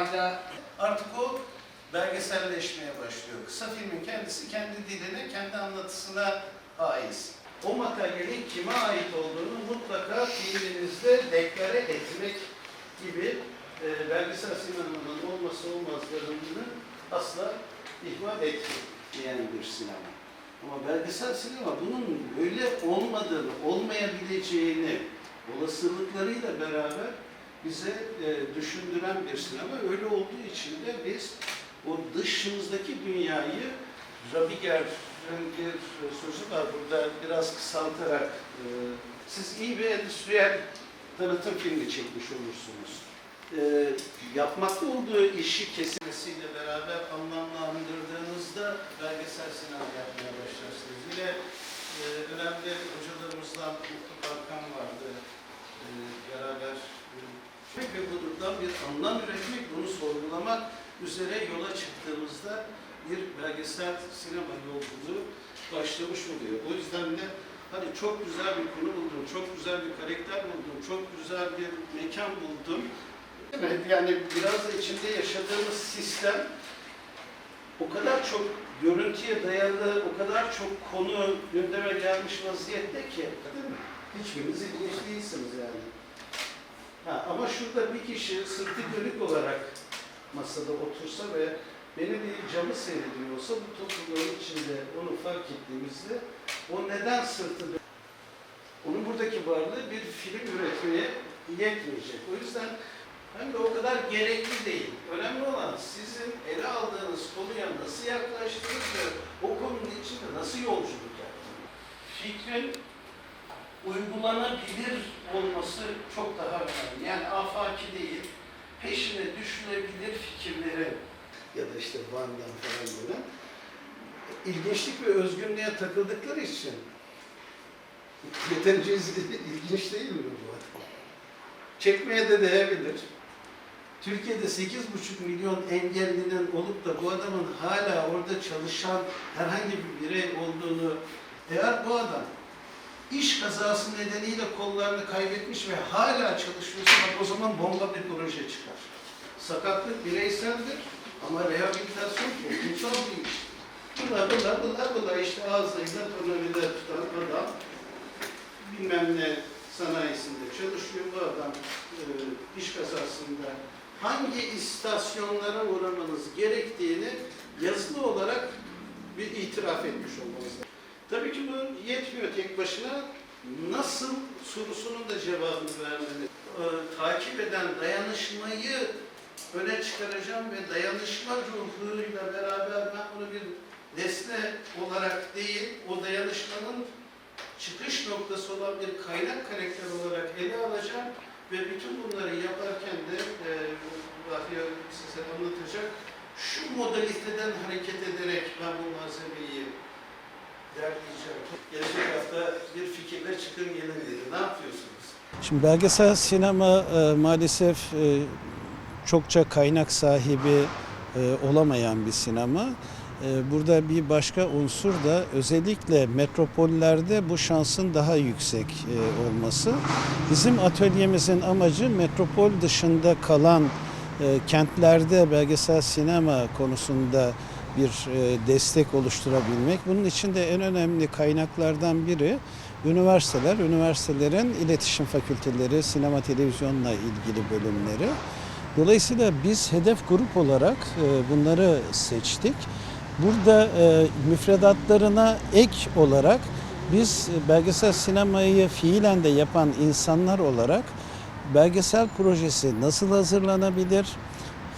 ayda Artık o belgeselleşmeye başlıyor. Kısa filmin kendisi kendi diline, kendi anlatısına haiz. O materyalin kime ait olduğunu mutlaka filminizde deklare etmek gibi e, belgesel sinemanın olması olmazlarını asla ihmal etmeyen bir sinema. Ama belgesel sinema bunun öyle olmadığını, olmayabileceğini olasılıklarıyla beraber bize e, düşündüren bir sinema. Öyle olduğu için de biz o dışımızdaki dünyayı Rabiger'in bir sözü var burada biraz kısaltarak e, siz iyi bir endüstriyel tanıtım filmi çekmiş olursunuz. E, yapmakta olduğu işi kesilmesiyle beraber anlamlandırdığınızda belgesel sinema yapmaya başlarsınız. Yine e, önemli hocalarımızdan Mutlu Barkan vardı. E, beraber e, ve bundan bir anlam üretmek, bunu sorgulamak üzere yola çıktığımızda bir belgesel sinema yolculuğu başlamış oluyor. O yüzden de hani çok güzel bir konu buldum, çok güzel bir karakter buldum, çok güzel bir mekan buldum. Evet, yani biraz da içinde yaşadığımız sistem o kadar çok görüntüye dayalı, o kadar çok konu gündeme gelmiş vaziyette ki, değil mi? Hiçbiriniz ilginç değilsiniz yani. Ha, ama şurada bir kişi sırtı dönük olarak masada otursa ve bir camı seyrediyor olsa bu topluluğun içinde onu fark ettiğimizde o neden sırtı dönük? Onun buradaki varlığı bir film üretmeye yetmeyecek. O yüzden hem de o kadar gerekli değil. Önemli olan sizin ele aldığınız konuya nasıl yaklaştınız ve o konunun içinde nasıl yolculuk yaptınız. Fikrin uygulanabilir olması çok daha önemli. Yani afaki değil, peşine düşülebilir fikirleri ya da işte Van'dan falan gelen ilginçlik ve özgünlüğe takıldıkları için yeterince ilginç değil mi bu adam? Çekmeye de değebilir. Türkiye'de 8,5 milyon engellinin olup da bu adamın hala orada çalışan herhangi bir birey olduğunu eğer bu adam iş kazası nedeniyle kollarını kaybetmiş ve hala çalışıyorsa bak o zaman bomba bir proje çıkar. Sakatlık bireyseldir ama rehabilitasyon toplumsal bir iş. Bula bula bula bula işte ağzıyla tornavida tutan adam bilmem ne sanayisinde çalışıyor bu adam e, iş kazasında hangi istasyonlara uğramanız gerektiğini yazılı olarak bir itiraf etmiş olmanız lazım. Tabii ki bu yetmiyor tek başına. Nasıl sorusunun da cevabını vermeli. Ee, takip eden dayanışmayı öne çıkaracağım ve dayanışma ruhuyla beraber ben bunu bir nesne olarak değil, o dayanışmanın çıkış noktası olan bir kaynak karakter olarak ele alacağım ve bütün bunları yaparken de e, Bahriye size anlatacak şu modaliteden hareket ederek ben bu malzemeyi Gelecek hafta bir fikirle çıkın gelin dedi. Ne yapıyorsunuz? Şimdi belgesel sinema e, maalesef e, çokça kaynak sahibi e, olamayan bir sinema. E, burada bir başka unsur da özellikle metropollerde bu şansın daha yüksek e, olması. Bizim atölyemizin amacı metropol dışında kalan e, kentlerde belgesel sinema konusunda bir e, destek oluşturabilmek. Bunun için de en önemli kaynaklardan biri üniversiteler, üniversitelerin iletişim fakülteleri, sinema televizyonla ilgili bölümleri. Dolayısıyla biz hedef grup olarak e, bunları seçtik. Burada e, müfredatlarına ek olarak biz belgesel sinemayı fiilen de yapan insanlar olarak belgesel projesi nasıl hazırlanabilir,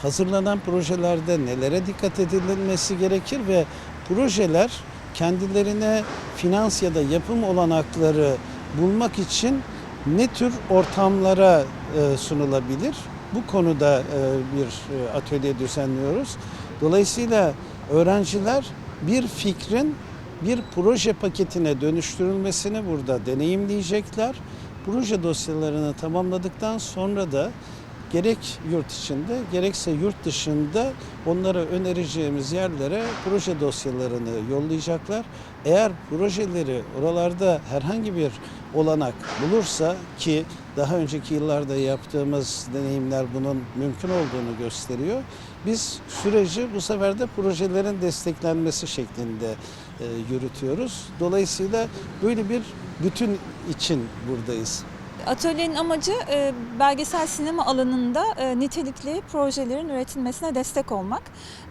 hazırlanan projelerde nelere dikkat edilmesi gerekir ve projeler kendilerine finans ya da yapım olanakları bulmak için ne tür ortamlara e, sunulabilir? Bu konuda e, bir e, atölye düzenliyoruz. Dolayısıyla öğrenciler bir fikrin bir proje paketine dönüştürülmesini burada deneyimleyecekler. Proje dosyalarını tamamladıktan sonra da gerek yurt içinde gerekse yurt dışında onlara önereceğimiz yerlere proje dosyalarını yollayacaklar. Eğer projeleri oralarda herhangi bir olanak bulursa ki daha önceki yıllarda yaptığımız deneyimler bunun mümkün olduğunu gösteriyor. Biz süreci bu sefer de projelerin desteklenmesi şeklinde e, yürütüyoruz. Dolayısıyla böyle bir bütün için buradayız. Atölyenin amacı e, belgesel sinema alanında e, nitelikli projelerin üretilmesine destek olmak.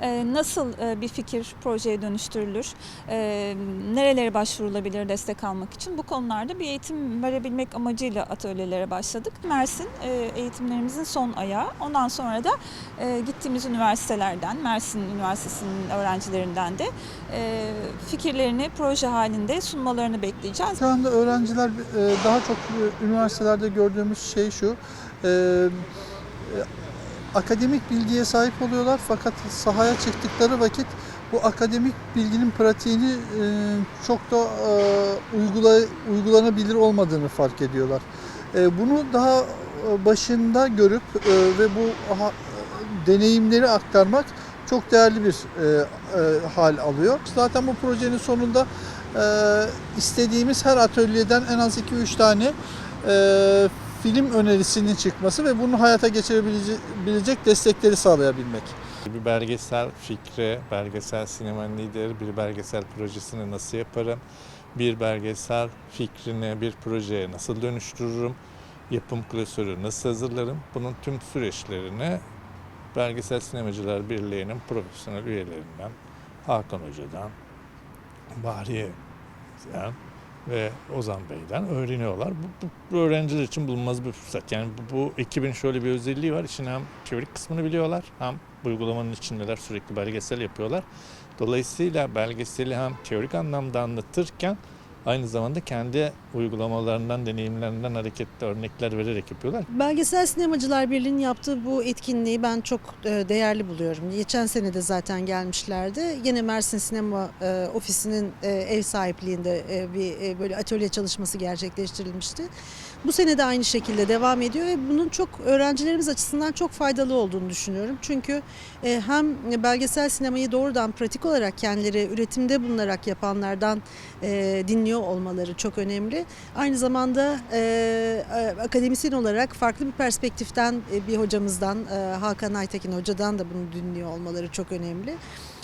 E, Nasıl bir fikir projeye dönüştürülür, e, nerelere başvurulabilir destek almak için bu konularda bir eğitim verebilmek amacıyla atölyelere başladık. Mersin eğitimlerimizin son ayağı. Ondan sonra da gittiğimiz üniversitelerden, Mersin Üniversitesi'nin öğrencilerinden de fikirlerini proje halinde sunmalarını bekleyeceğiz. Şu anda öğrenciler daha çok e, üniversitelerde gördüğümüz şey şu. e, e, Akademik bilgiye sahip oluyorlar fakat sahaya çıktıkları vakit bu akademik bilginin pratiğini e, çok da e, uygula, uygulanabilir olmadığını fark ediyorlar. E, Bunu daha e, başında görüp e, ve bu ha- deneyimleri aktarmak çok değerli bir e, e, hal alıyor. Zaten bu projenin sonunda e, istediğimiz her atölyeden en az 2-3 tane e, film önerisinin çıkması ve bunu hayata geçirebilecek destekleri sağlayabilmek. Bir belgesel fikri, belgesel sinemanın lideri bir belgesel projesini nasıl yaparım? Bir belgesel fikrini bir projeye nasıl dönüştürürüm? Yapım klasörü nasıl hazırlarım? Bunun tüm süreçlerini Belgesel Sinemacılar Birliği'nin profesyonel üyelerinden Hakan Hoca'dan, Bahriye'den ve Ozan Bey'den öğreniyorlar. Bu, bu, bu öğrenciler için bulunmaz bir fırsat. Yani bu, bu ekibin şöyle bir özelliği var. İşin hem teorik kısmını biliyorlar hem uygulamanın içindeler sürekli belgesel yapıyorlar. Dolayısıyla belgeseli hem teorik anlamda anlatırken aynı zamanda kendi uygulamalarından, deneyimlerinden hareketli örnekler vererek yapıyorlar. Belgesel Sinemacılar Birliği'nin yaptığı bu etkinliği ben çok e, değerli buluyorum. Geçen sene de zaten gelmişlerdi. Yine Mersin Sinema e, Ofisi'nin e, ev sahipliğinde bir böyle atölye çalışması gerçekleştirilmişti. Bu sene de aynı şekilde devam ediyor ve bunun çok öğrencilerimiz açısından çok faydalı olduğunu düşünüyorum. Çünkü hem belgesel sinemayı doğrudan pratik olarak kendileri üretimde bulunarak yapanlardan e, dinliyor olmaları çok önemli. Aynı zamanda e, e, akademisyen olarak farklı bir perspektiften e, bir hocamızdan e, Hakan Aytekin hocadan da bunu dinliyor olmaları çok önemli.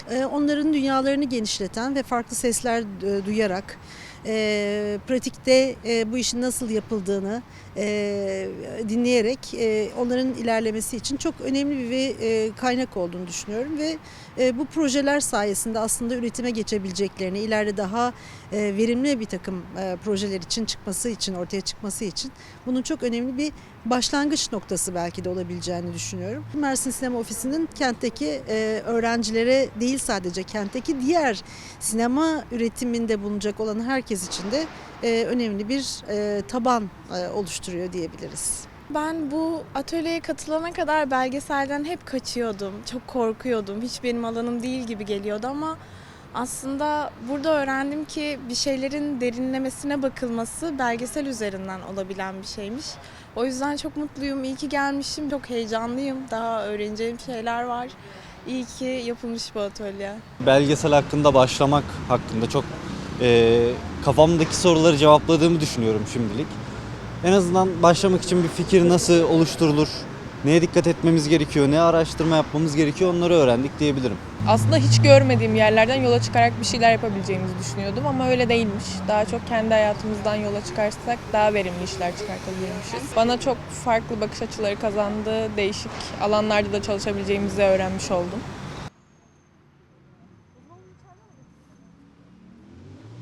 E, onların dünyalarını genişleten ve farklı sesler e, duyarak e, pratikte e, bu işin nasıl yapıldığını e, dinleyerek e, onların ilerlemesi için çok önemli bir e, kaynak olduğunu düşünüyorum ve e, bu projeler sayesinde aslında üretime geçebileceklerini, ileride daha e, verimli bir takım e, projeler için çıkması için, ortaya çıkması için bunun çok önemli bir başlangıç noktası belki de olabileceğini düşünüyorum. Mersin Sinema Ofisi'nin kentteki e, öğrencilere değil sadece kentteki diğer sinema üretiminde bulunacak olan herkes için de e, önemli bir e, taban e, oluşturuyor diyebiliriz. Ben bu atölyeye katılana kadar belgeselden hep kaçıyordum. Çok korkuyordum. Hiç benim alanım değil gibi geliyordu ama aslında burada öğrendim ki bir şeylerin derinlemesine bakılması belgesel üzerinden olabilen bir şeymiş. O yüzden çok mutluyum. İyi ki gelmişim. Çok heyecanlıyım. Daha öğreneceğim şeyler var. İyi ki yapılmış bu atölye. belgesel hakkında başlamak hakkında çok eee, kafamdaki soruları cevapladığımı düşünüyorum şimdilik. En azından başlamak için bir fikir nasıl oluşturulur, neye dikkat etmemiz gerekiyor, ne araştırma yapmamız gerekiyor onları öğrendik diyebilirim. aslında hiç görmediğim yerlerden yola çıkarak bir şeyler yapabileceğimizi düşünüyordum ama öyle değilmiş. Daha çok kendi hayatımızdan yola çıkarsak daha verimli işler çıkartabilirmişiz. Bana çok farklı bakış açıları kazandı, değişik alanlarda da çalışabileceğimizi öğrenmiş oldum.